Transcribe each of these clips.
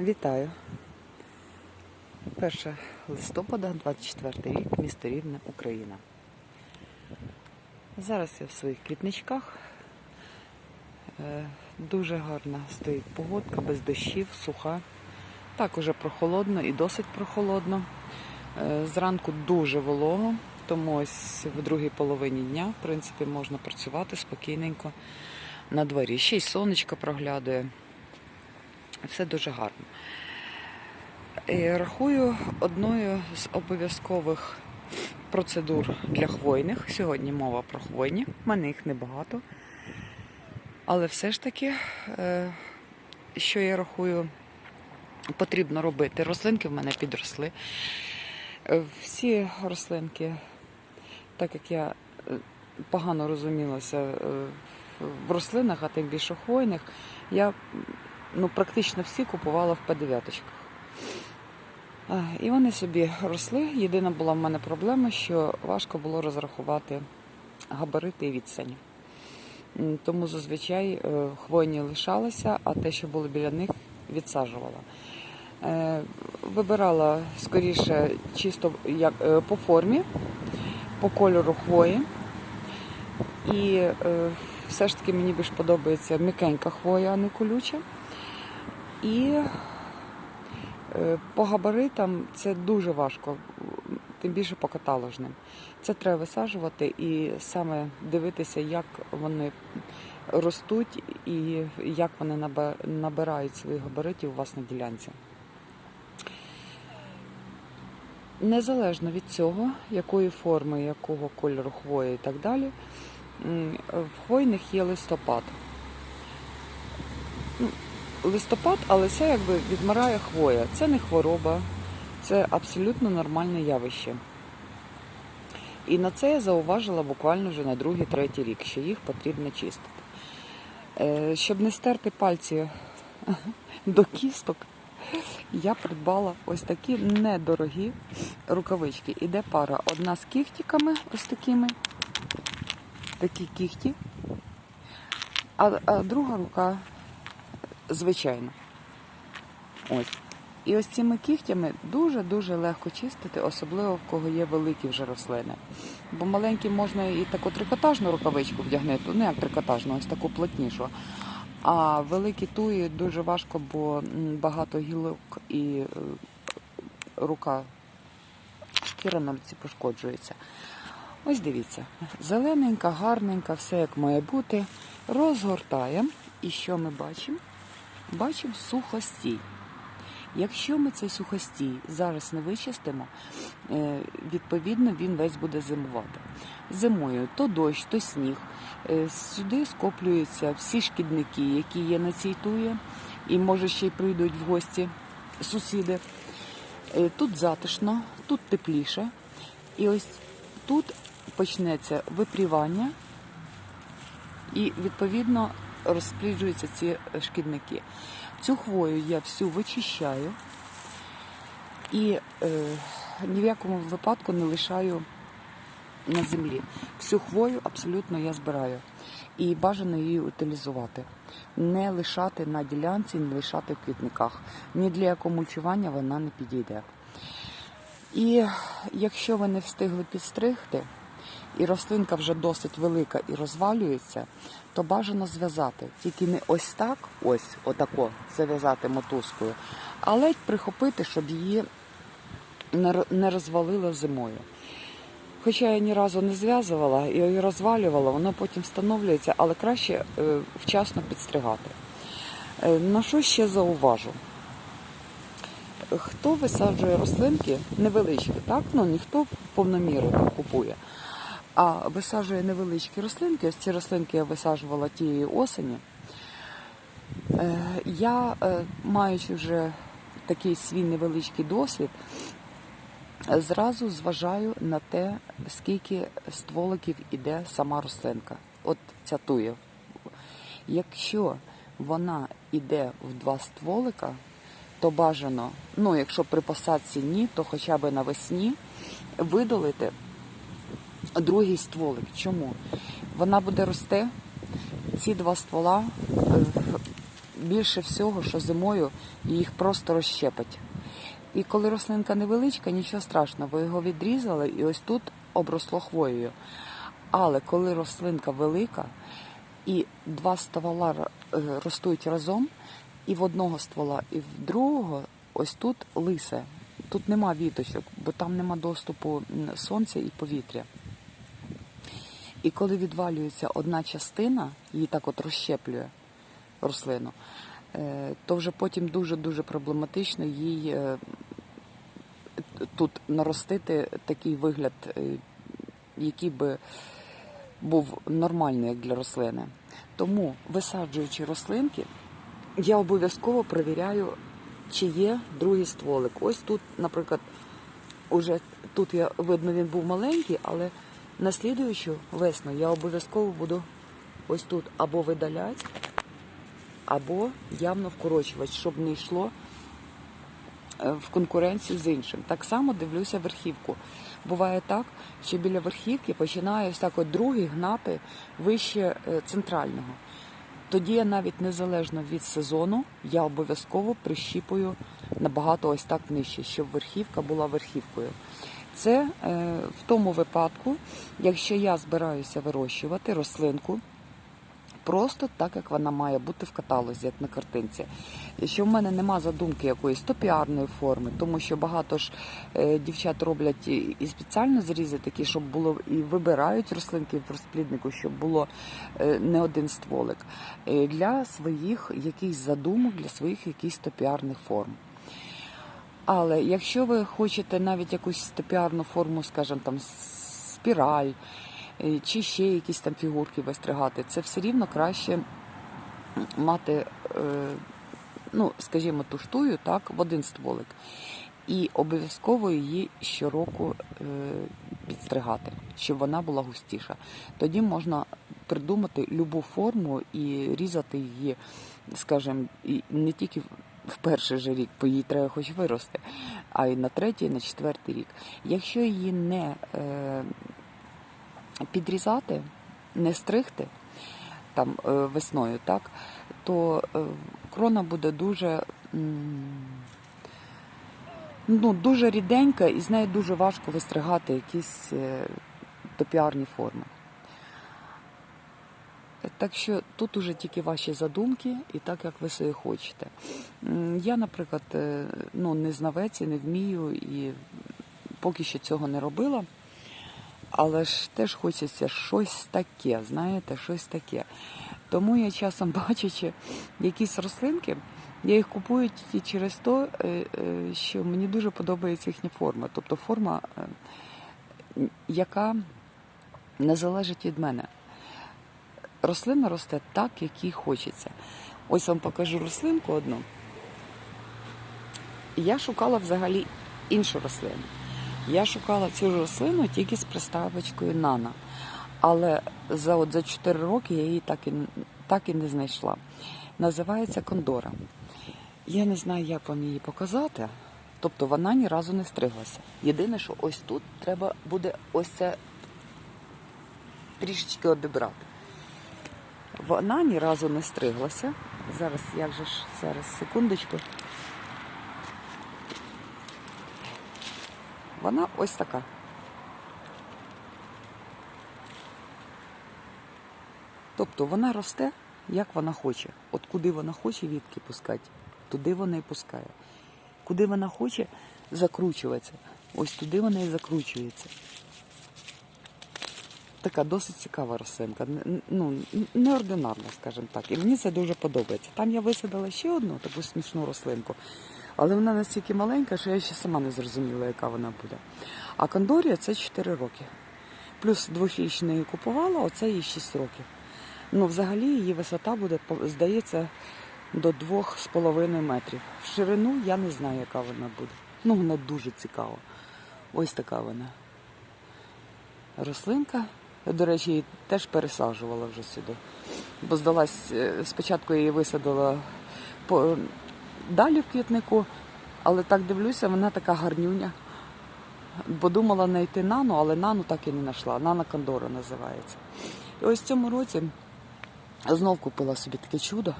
Вітаю. 1 листопада, 24 рік, місто Рівне, Україна. Зараз я в своїх квітничках. Е, Дуже гарна стоїть погодка, без дощів, суха. Так уже прохолодно і досить прохолодно. Е, Зранку дуже волого, тому ось в другій половині дня, в принципі, можна працювати спокійненько на дворі. Ще й сонечко проглядує. Все дуже гарно. І рахую одною з обов'язкових процедур для хвойних. Сьогодні мова про хвойні. У мене їх небагато. Але все ж таки, е, що я рахую, потрібно робити. Рослинки в мене підросли. Е, Всі рослинки, так як я е, погано розумілася е, в рослинах, а тим більше хвойних, я ну, практично всі купувала в П9. І вони собі росли. Єдина була в мене проблема, що важко було розрахувати габарити і відстані. Тому зазвичай е, хвойні лишалися, а те, що було біля них, відсаджувала. Е, Вибирала скоріше чисто як, е, по формі, по кольору хвої. І все ж таки мені більш подобається м'якенька хвоя, а не колюча. І е, по габаритам це дуже важко, тим більше по каталожним. Це треба висаджувати і саме дивитися, як вони ростуть і як вони набирають своїх габаритів у вас на ділянці. Незалежно від цього, якої форми, якого кольору хвої і так далі, в хвойних є листопад. Листопад, але це якби відмирає хвоя. Це не хвороба, це абсолютно нормальне явище. І на це я зауважила буквально вже на другий, третій рік, що їх потрібно чистити. Е, Щоб не стерти пальці до кісток, я придбала ось такі недорогі рукавички. Іде пара. Одна з кіхтиками, ось такими, такі кіхті, а друга рука звичайно. Ось. І ось цими кігтями дуже-дуже легко чистити, особливо в кого є великі вже рослини. Бо маленькі можна і таку трикотажну рукавичку вдягнути, ну як трикотажну, ось таку плотнішу. А великі туї дуже важко, бо багато гілок і е, рука, шкіра на руці пошкоджується. Ось дивіться, зелененька, гарненька, все як має бути. Розгортаємо. І що ми бачимо? Бачимо сухостій. Якщо ми цей сухостій зараз не вичистимо, е, відповідно він весь буде зимувати. Зимою то дощ, то сніг. Е, Сюди скоплюються всі шкідники, які є на цій туї, і може ще й прийдуть в гості сусіди. Е, Тут затишно, тут тепліше. І ось тут почнеться випрівання, і відповідно розпліджуються ці шкідники. Цю хвою я всю вичищаю і е, ні в якому випадку не лишаю на землі. Всю хвою абсолютно я збираю. І бажано її утилізувати. Не лишати на ділянці, не лишати в квітниках. Ні для якого мульчування вона не підійде. І якщо ви не встигли підстригти, і рослинка вже досить велика і розвалюється, то бажано зв'язати. Тільки не ось так, ось отако зав'язати мотузкою, а ледь прихопити, щоб її не ро- розвалило зимою. Хоча я ні разу не зв'язувала і розвалювала, воно потім встановлюється, але краще е, вчасно підстригати. Е, На що ще зауважу? Хто висаджує рослинки невеличкі, так? Ну ніхто повноміру купує. А висаджує невеличкі рослинки. Ось ці рослинки я висаджувала тієї осені. Е, Я, е, маючи вже такий свій невеличкий досвід, зразу зважаю на те, скільки стволиків іде сама рослинка. От ця туя. Якщо вона йде в два стволика, то бажано, ну якщо при посадці ні, то хоча б навесні видалити другий стволик. Чому? Вона буде рости, ці два ствола е, більше всього, що зимою їх просто розщепить. І коли рослинка невеличка, нічого страшного, ви його відрізали і ось тут обросло хвоєю. Але коли рослинка велика і два ствола е, ростуть разом, і в одного ствола, і в другого, ось тут лисе. Тут нема віточок, бо там нема доступу сонця і повітря. І коли відвалюється одна частина, її так от розщеплює рослину, е, то вже потім дуже-дуже проблематично їй е, тут наростити такий вигляд, е, який би був нормальний як для рослини. Тому, висаджуючи рослинки, я обов'язково перевіряю, чи є другий стволик. Ось тут, наприклад, уже тут я видно, він був маленький, але на слідуючу весну я обов'язково буду ось тут або видаляти, або явно вкорочувати, щоб не йшло е, в конкуренцію з іншим. Так само дивлюся верхівку. Буває так, що біля верхівки починає ось так от другий гнати вище е, центрального. Тоді я навіть незалежно від сезону, я обов'язково прищіпую набагато ось так нижче, щоб верхівка була верхівкою. Це е, в тому випадку, якщо я збираюся вирощувати рослинку, просто так, як вона має бути в каталозі, як на картинці. Що в мене нема задумки якоїсь топіарної форми, тому що багато ж е, дівчат роблять і, спеціально зрізи такі, щоб було і вибирають рослинки в розпліднику, щоб було е, не один стволик, для своїх якихось задумок, для своїх якихось топіарних форм. Але якщо ви хочете навіть якусь топіарну форму, скажімо, там спіраль е, чи ще якісь там фігурки вистригати, це все рівно краще мати, е, ну, скажімо, туштую так, в один стволик. І обов'язково її щороку е, підстригати, щоб вона була густіша. Тоді можна придумати любу форму і різати її, скажімо, не тільки в перший же рік, бо їй треба хоч вирости, а й на третій, і на четвертий рік. Якщо її не е, підрізати, не стригти там е, весною, так, то е, крона буде дуже. Ну, дуже ріденька і з нею дуже важко вистригати якісь е, топіарні форми. Так що тут уже тільки ваші задумки і так, як ви собі хочете. Я, наприклад, е, ну, не знавець і не вмію, і поки що цього не робила. Але ж теж хочеться щось таке, знаєте, щось таке. Тому я часом бачачи якісь рослинки, я їх купую тільки через те, е, що мені дуже подобається їхня форма. Тобто форма, е, яка не залежить від мене. Рослина росте так, як їй хочеться. Ось вам покажу рослинку одну. Я шукала взагалі іншу рослину. Я шукала цю рослину тільки з приставочкою Нана. Але за, от, за 4 роки я її так і, так і не знайшла. Називається Кондора. Я не знаю, як вам її показати. Тобто вона ні разу не стриглася. Єдине, що ось тут треба буде ось це трішечки обібрати. Вона ні разу не стриглася. Зараз, як же ж, зараз, секундочку. Вона ось така. Тобто вона росте, як вона хоче. От куди вона хоче вітки пускати, туди вона і пускає. Куди вона хоче закручуватися, ось туди вона і закручується. Така досить цікава рослинка. Ну, неординарна, скажімо так. І мені це дуже подобається. Там я висадила ще одну таку смішну рослинку, але вона настільки маленька, що я ще сама не зрозуміла, яка вона буде. А кондорія це 4 роки. Плюс двохрічну її купувала, оце їй 6 років. Ну, взагалі її висота буде, здається, до 2,5 метрів. В ширину я не знаю, яка вона буде. Ну, вона дуже цікава. Ось така вона. Рослинка. До речі, її теж пересаджувала вже сюди. Бо здалась, е, спочатку її висадила по, далі в квітнику, але так дивлюся, вона така гарнюня. Бо думала знайти нану, але нану так і не знайшла. Нана Кондора називається. І ось в цьому році знов купила собі таке чудо.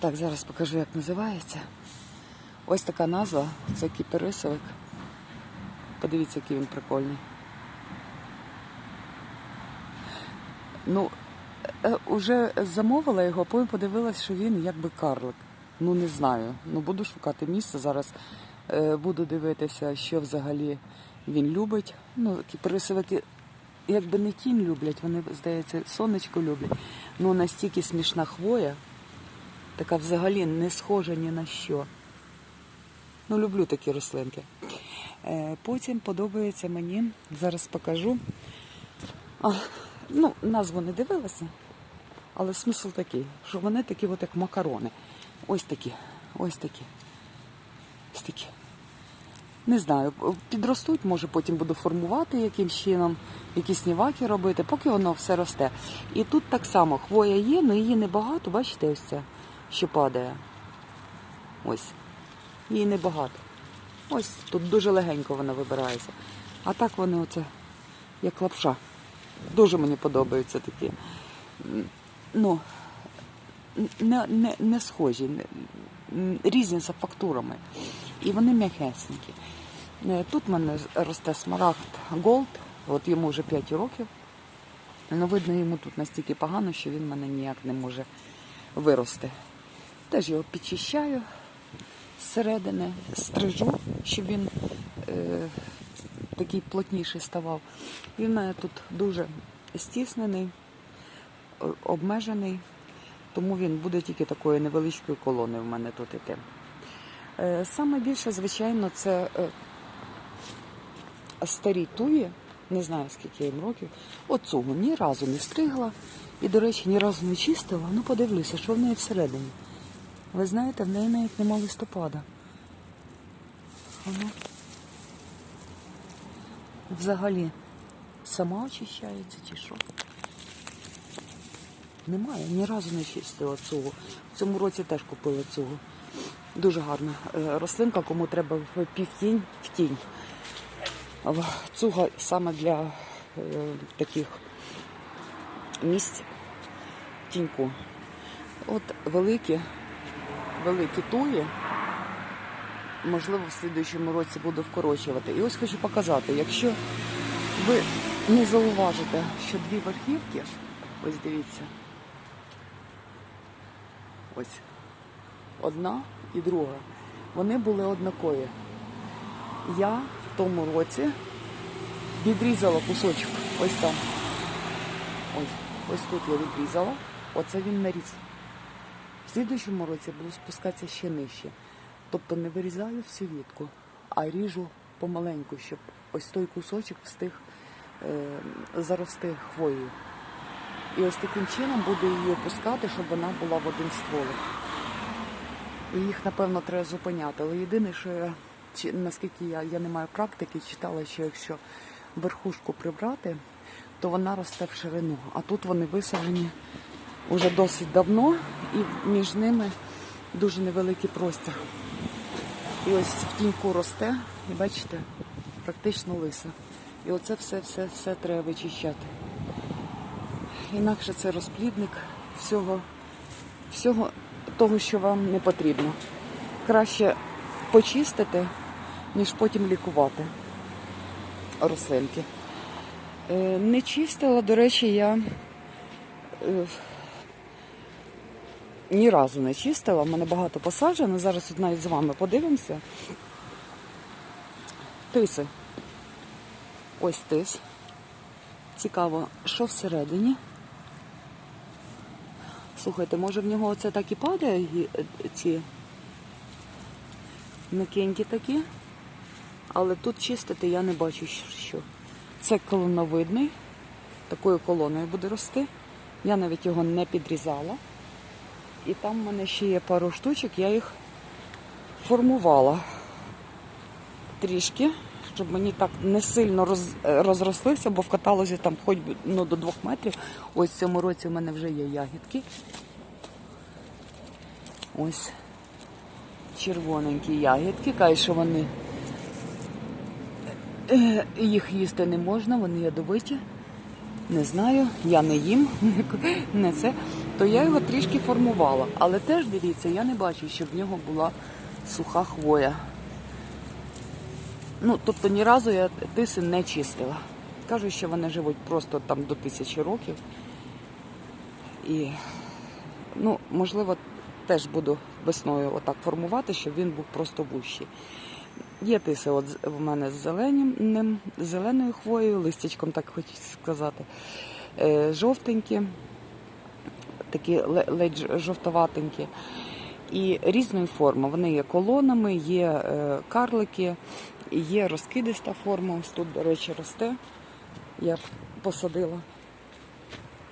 Так, зараз покажу, як називається. Ось така назва. Це кіперисовик. Подивіться, який він прикольний. Ну, е, уже замовила його, потім подивилась, що він якби карлик. Ну, не знаю. Ну, буду шукати місце. Зараз е, буду дивитися, що взагалі він любить. Ну, кіперисовики якби не тінь люблять, вони, здається, сонечко люблять. Ну, настільки смішна хвоя, така взагалі не схожа ні на що. Ну, люблю такі рослинки. Е, Потім подобається мені, зараз покажу. Ну, назву не дивилася, але смисл такий, що вони такі, от як макарони. Ось такі, ось такі. Ось такі. Не знаю, підростуть, може потім буду формувати якимсь чином, якісь ніваки робити, поки воно все росте. І тут так само хвоя є, але її небагато, бачите, ось це, що падає. Ось. Її небагато. Ось тут дуже легенько вона вибирається. А так вони оце, як лапша. Дуже мені подобаються такі. Ну, не, не, не схожі, не- різні за фактурами. І вони м'якесенькі. Е, Тут в мене росте смарагд Голд, от йому вже 5 років. Ну, видно, йому тут настільки погано, що він мене ніяк не може вирости. Теж його підчищаю зсередини, стрижу, щоб він е, такий плотніший ставав. Він в мене тут дуже стіснений, обмежений, тому він буде тільки такою невеличкою колоною в мене тут іти. Е, Саме більше, звичайно, це е, старі туї, не знаю скільки їм років. От цього ні разу не стригла і, до речі, ні разу не чистила. Ну, подивлюся, що в неї всередині. Ви знаєте, в неї навіть нема листопада. Вона взагалі сама очищається чи що? Немає, ні разу не чистила цього. В цьому році теж купила цього. Дуже гарна е, рослинка, кому треба в півтінь в тінь. Цуга саме для е, таких місць тіньку. От великі, великі туї, можливо, в слідуючому році буду вкорочувати. І ось хочу показати, якщо ви не зауважите, що дві верхівки, ось дивіться, ось одна і друга, вони були однакові. Я в тому році відрізала кусочок ось там. Ось, ось тут я відрізала, оце він наріс. В слідуючому році буду спускатися ще нижче. Тобто не вирізаю всю вітку, а ріжу помаленьку, щоб ось той кусочок встиг е, зарости хвоєю. І ось таким чином буду її опускати, щоб вона була в один стволик. І їх, напевно, треба зупиняти. Але єдине, що я, наскільки я, я не маю практики, читала, що якщо верхушку прибрати, то вона росте в ширину. А тут вони висаджені вже досить давно, і між ними дуже невеликий простір. І ось в тіньку росте, і бачите, практично лиса. І оце все, все, все треба вичищати. Інакше це розплідник всього, всього того, що вам не потрібно. Краще почистити, ніж потім лікувати рослинки. Е, Не чистила, до речі, я е, ні разу не чистила. В мене багато посаджено. Зараз тут навіть з вами подивимося. Тиси. Ось тис. Цікаво, що всередині. Слухайте, може в нього оце так і падає ці м'якенькі такі, але тут чистити я не бачу, що. Це колоновидний, такою колоною буде рости. Я навіть його не підрізала. І там в мене ще є пару штучок, я їх формувала трішки, щоб мені так не сильно роз, розрослися, бо в каталозі там хоч ну, до двох метрів. Ось в цьому році в мене вже є ягідки. Ось червоненькі ягідки. Кажуть, що вони е, їх їсти не можна, вони ядовиті. Не знаю, я не їм, не це. То я його трішки формувала. Але теж дивіться, я не бачу, щоб в нього була суха хвоя. Ну, тобто ні разу я тиси не чистила. Кажуть, що вони живуть просто там до тисячі років. І, ну, можливо, теж буду весною отак формувати, щоб він був просто вущий. Є тиси от в мене з зеленим, зеленою хвоєю, листячком, так хочу сказати. Е, жовтенькі, такі ледь жовтоватенькі. І різної форми. Вони є колонами, є е, карлики, є розкидиста форма. Ось тут, до речі, росте. Я посадила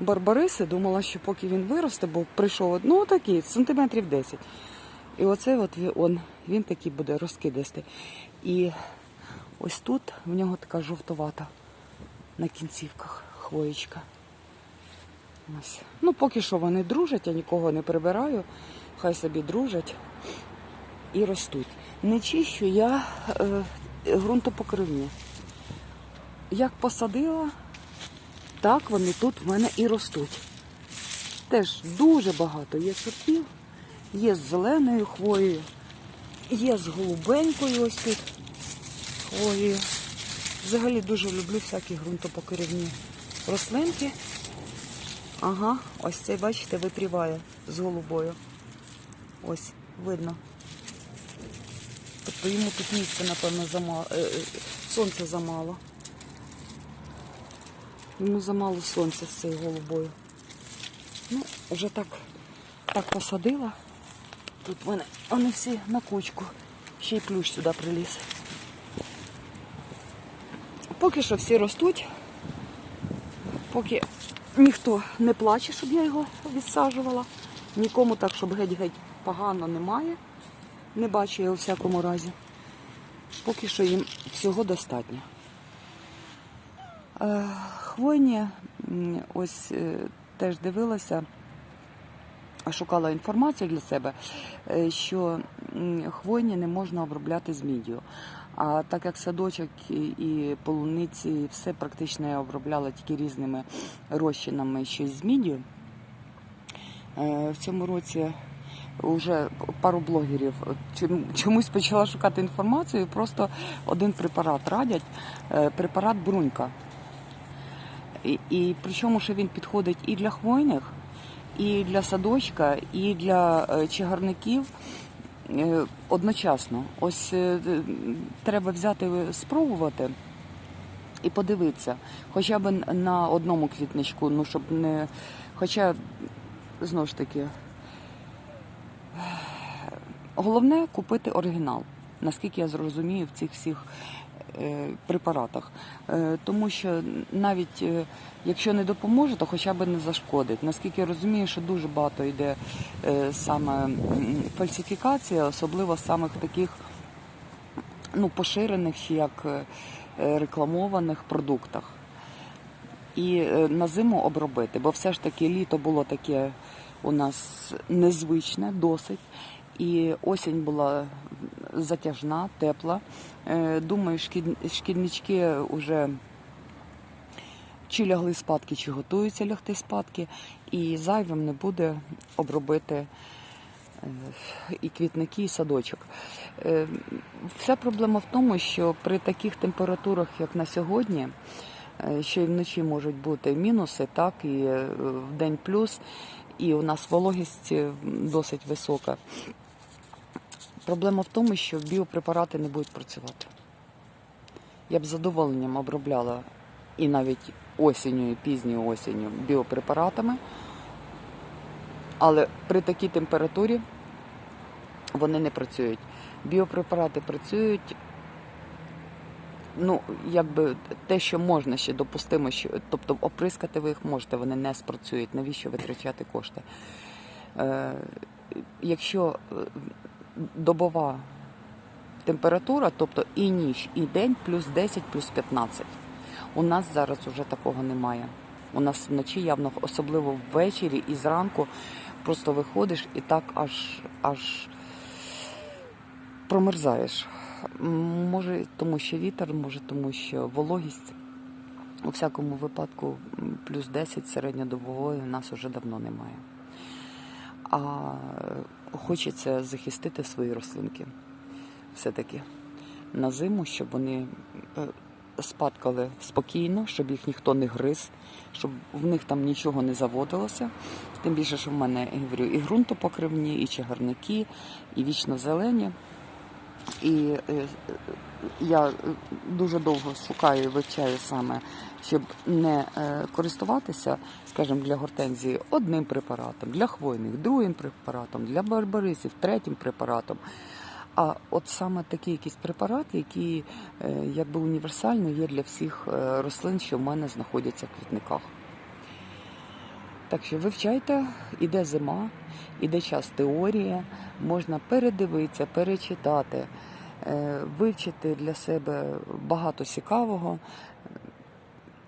барбариси, думала, що поки він виросте, бо прийшов ну такий, сантиметрів 10. І оцей от він, він такий буде розкидистий. І ось тут в нього така жовтовата на кінцівках хвоєчка. Ось. Ну, поки що вони дружать, я нікого не прибираю. Хай собі дружать і ростуть. Не чищу я е, ґрунтопокривні. Як посадила, так вони тут в мене і ростуть. Теж дуже багато є сортів. Є з зеленою хвоєю, є з голубенькою ось тут хвоєю. Взагалі дуже люблю всякі ґрунтопокривні рослинки. Ага, ось цей, бачите, випріває з голубою. Ось, видно. Тобто йому тут місця, напевно, замало, сонця замало. Йому замало сонця з цією голубою. Ну, вже так, так посадила. Тут в мене вони всі на кучку. Ще й плющ сюди приліз. Поки що всі ростуть. Ніхто не плаче, щоб я його відсаджувала. Нікому так, щоб геть-геть погано немає. Не бачу я у всякому разі. Поки що їм всього достатньо. Е, Хвойні, ось е, теж дивилася, шукала інформацію для себе, е, що хвойні не можна обробляти з мідію. А так як садочок і- полуниці, все практично я обробляла тільки різними розчинами щось з мідію. Е, В цьому році вже пару блогерів чомусь почала шукати інформацію. Просто один препарат радять. е, Препарат брунька. І, і причому, що він підходить і для хвойних, і для садочка, і для е, чагарників е, одночасно. Ось е, треба взяти, е, спробувати і подивитися, хоча б на одному квітничку, ну щоб не. Хоча, знову ж таки, головне купити оригінал, наскільки я зрозумію в цих всіх е, препаратах. Е, тому що навіть е, якщо не допоможе, то хоча б не зашкодить. Наскільки я розумію, що дуже багато йде е, саме фальсифікація, особливо самих таких ну, поширених як е, е, рекламованих продуктах. І е, на зиму обробити, бо все ж таки літо було таке у нас незвичне досить. І осінь була затяжна, тепла. Е, Думаю, шкід- шкіднички вже чи лягли спадки, чи готуються лягти спадки, і зайвим не буде обробити е, і квітники, і садочок. Е, Вся проблема в тому, що при таких температурах, як на сьогодні, е, що і вночі можуть бути мінуси, так і в день плюс, і у нас вологість досить висока. Проблема в тому, що біопрепарати не будуть працювати. Я б з задоволенням обробляла і навіть осінню, і пізньою осінню біопрепаратами, але при такій температурі вони не працюють. Біопрепарати працюють, ну, якби те, що можна ще допустимо, що, тобто оприскати ви їх можете, вони не спрацюють. Навіщо витрачати кошти? Е, якщо е, добова температура, тобто і ніч, і день плюс 10, плюс 15. У нас зараз вже такого немає. У нас вночі явно, особливо ввечері і зранку, просто виходиш і так аж аж промерзаєш. Може, тому що вітер, може, тому що вологість. У всякому випадку плюс 10 середньодобової у нас вже давно немає. А хочеться захистити свої рослинки. Все-таки на зиму, щоб вони е, спадкали спокійно, щоб їх ніхто не гриз, щоб в них там нічого не заводилося. Тим більше, що в мене я говорю, і ґрунтопокривні, і чагарники, і вічно зелені. І е, я е, дуже довго шукаю і вивчаю саме, щоб не е, користуватися, скажімо, для гортензії одним препаратом, для хвойних другим препаратом, для барбарисів третім препаратом. А от саме такий якийсь препарат, який е, якби універсально є для всіх рослин, що в мене знаходяться в квітниках. Так що вивчайте, іде зима, іде час теорії, можна передивитися, перечитати, вивчити для себе багато цікавого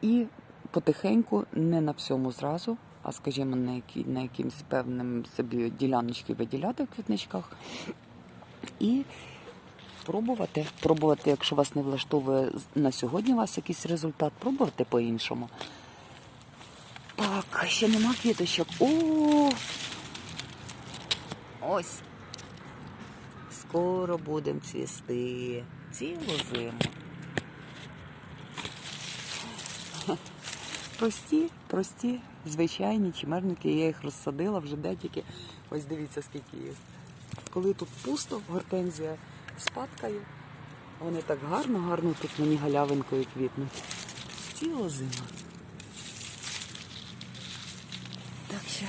і потихеньку, не на всьому зразу, а скажімо, на, які, на якимсь певним собі діляночки виділяти в квітничках. І пробувати, пробувати, якщо вас не влаштовує на сьогодні у вас якийсь результат, пробувати по-іншому. Так, ще нема квіточок. О! Ось. Скоро будемо цвісти. Цілу зиму. Прості, прості, звичайні чимерники. Я їх розсадила вже де тільки. Ось дивіться, скільки їх. Коли тут пусто, гортензія спадкає, вони так гарно, гарно тут мені галявинкою квітнуть. Цілу зиму. Так що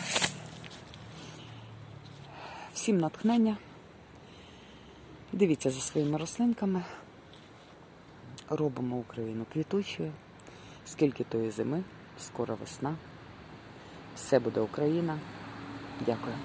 всім натхнення. Дивіться за своїми рослинками. Робимо Україну квітучою. Скільки тої зими, скоро весна. Все буде Україна. Дякую.